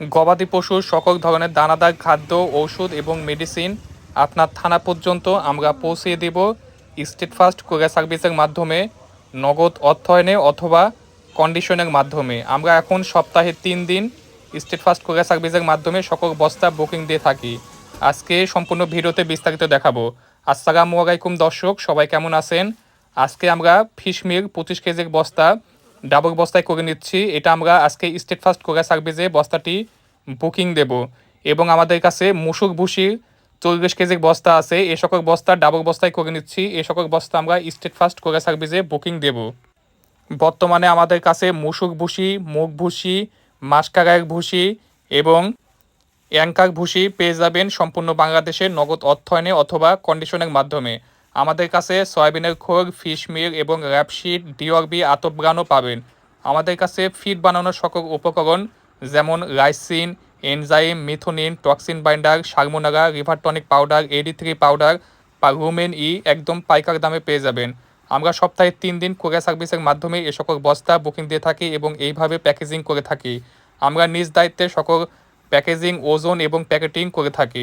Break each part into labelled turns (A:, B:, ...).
A: গবাদি পশুর সকল ধরনের দানাদার খাদ্য ঔষধ এবং মেডিসিন আপনার থানা পর্যন্ত আমরা পৌঁছিয়ে দেব স্টেট ফাস্ট কোরিয়ার সার্ভিসের মাধ্যমে, নগদ অর্থায়নে অথবা কন্ডিশনের মাধ্যমে। আমরা এখন সপ্তাহে তিন দিন স্টেট ফাস্ট কোরিয়ার সার্ভিসের মাধ্যমে সকল বস্তা বুকিং দিয়ে থাকি। আজকে সম্পূর্ণ ভিডিওতে বিস্তারিত দেখাবো। আসসালামু আলাইকুম দর্শক, সবাই কেমন আছেন? আজকে আমরা ফিশমিল পঁচিশ কেজির বস্তা ডাবল বস্তায় করে নিচ্ছি। এটা আমরা আজকে স্টেট ফাস্ট কোরিয়ার সার্ভিসে বস্তাটি বুকিং দেব। এবং আমাদের কাছে মুসুক ভুসির চল্লিশ কেজির বস্তা আছে। এ সকল বস্তা ডাবল বস্তায় করে নিচ্ছি। এ সকল বস্তা আমরা স্টেট ফাস্ট কোরিয়ার সার্ভিসে বুকিং দেব। বর্তমানে আমাদের কাছে মুসুক ভুসি, মুগ ভুসি মাসকাগায়ের ভুসি এবং অ্যাঙ্কার ভুসি পেয়ে যাবেন সম্পূর্ণ বাংলাদেশের নগদ অর্থায়নে অথবা কন্ডিশনের মাধ্যমে। আমাদের কাছে সয়াবিনের খোল, ফিশ মিল এবং র্যাপশিট ডিওরবি আতপগ্রানও পাবেন। আমাদের কাছে ফিড বানানোর সকল উপকরণ যেমন রাইসিন, enzyme, methionine, toxin binder সারমোনারা river tonic powder AD three powder rumen ই একদম পাইকার দামে পেয়ে যাবেন। আমরা সপ্তাহে তিন দিন কোরিয়ার সার্ভিসের মাধ্যমে এ সকল বস্তা বুকিং দিয়ে থাকি এবং এইভাবে প্যাকেজিং করে থাকি। আমরা নিজ দায়িত্বে সকল প্যাকেজিং, ওজন এবং প্যাকেটিং করে থাকি।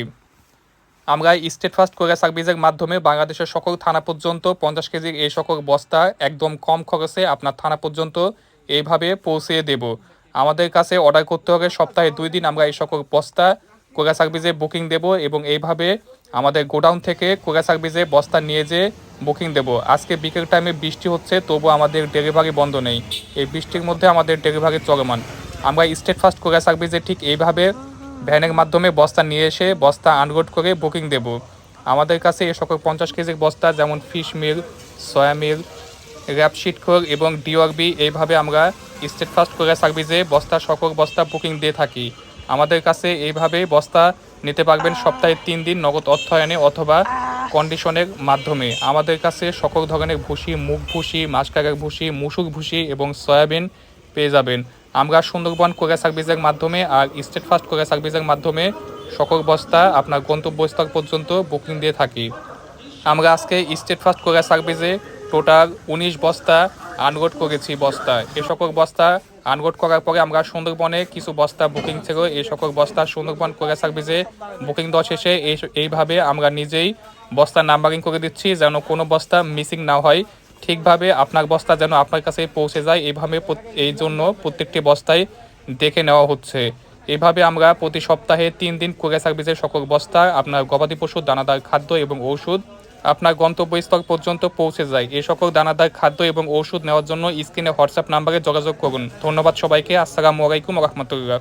A: আমরা স্টেট ফাস্ট কোরিয়ার সার্ভিসের মাধ্যমে বাংলাদেশের সকল থানা পর্যন্ত পঞ্চাশ কেজির এই সকল বস্তা একদম কম খরচে আপনার থানা পর্যন্ত এইভাবে পৌঁছে দেব। আমাদের কাছে অর্ডার করতে হবে সপ্তাহে দুই দিন আমরা এই সকল বস্তা কোরিয়ার সার্ভিসে বুকিং দেব এবং এইভাবে আমাদের গোডাউন থেকে কোরিয়ার সার্ভিসে বস্তা নিয়ে যেয়ে বুকিং দেব। আজকে বিকেল টাইমে বৃষ্টি হচ্ছে, তবু আমাদের ডেলিভারি বন্ধ নেই। এই বৃষ্টির মধ্যে আমাদের ডেলিভারি চলমান। আমরা স্টেট ফাস্ট কোরিয়ার সার্ভিসে ঠিক এইভাবে ভ্যানের মাধ্যমে বস্তা নিয়ে এসে বস্তা আনলোড করে বুকিং দেব। আমাদের কাছে এ সকল পঞ্চাশ কেজির বস্তা যেমন ফিশ মিল, সয়া মিল র্যাপশিট খোল এবং ডিওরবি এইভাবে আমরা স্টেট ফাস্ট কোরিয়ার সার্ভিসে বস্তা সকল বস্তা বুকিং দিয়ে থাকি। আমাদের কাছে এইভাবে বস্তা নিতে পারবেন সপ্তাহে তিন দিন নগদ অর্থায়নে অথবা কন্ডিশনের মাধ্যমে। আমাদের কাছে সকল ধরনের ভুসি, মুগ ভুসি মাসকারের ভুসি, মুসুর ভুসি এবং সয়াবিন পেয়ে যাবেন। আমরা সুন্দরবন কোরিয়ার সার্ভিসের মাধ্যমে আর স্টেট ফার্স্ট কোরিয়ার সার্ভিসের মাধ্যমে সকল বস্তা আপনার গন্তব্যস্থল পর্যন্ত বুকিং দিয়ে থাকি। আমরা আজকে স্টেট ফার্স্ট কোরিয়ার সার্ভিসে টোটাল উনিশ বস্তা আনলোড করেছি বস্তা। এ সকল বস্তা আনলোড করার পরে আমরা সুন্দরবনে কিছু বস্তা বুকিং ছিল। এই সকল বস্তা সুন্দরবন কোরিয়ার সার্ভিসে বুকিং দেওয়া শেষে এই এইভাবে আমরা নিজেই বস্তা নাম্বারিং করে দিচ্ছি যেন কোনো বস্তা মিসিং না হয়। ঠিকভাবে আপনার বস্তা যেন আপনার কাছে পৌঁছে যায় প্রত- এই জন্য প্রত্যেকটি বস্তায় দেখে নেওয়া হচ্ছে। এভাবে আমরা প্রতি সপ্তাহে তিন দিন কোরিয়ার সার্ভিসের সকল বস্তা, আপনার গবাদি পশু, দানাদার খাদ্য এবং ঔষধ, আপনার গন্তব্যস্থল পর্যন্ত পৌঁছে যায়। এই সকল দানাদার খাদ্য এবং ঔষধ নেওয়ার জন্য স্ক্রিনে হোয়াটসঅ্যাপ নাম্বারে যোগাযোগ করুন। ধন্যবাদ সবাইকে। আসসালামু আলাইকুম রহমতুল্লাহ।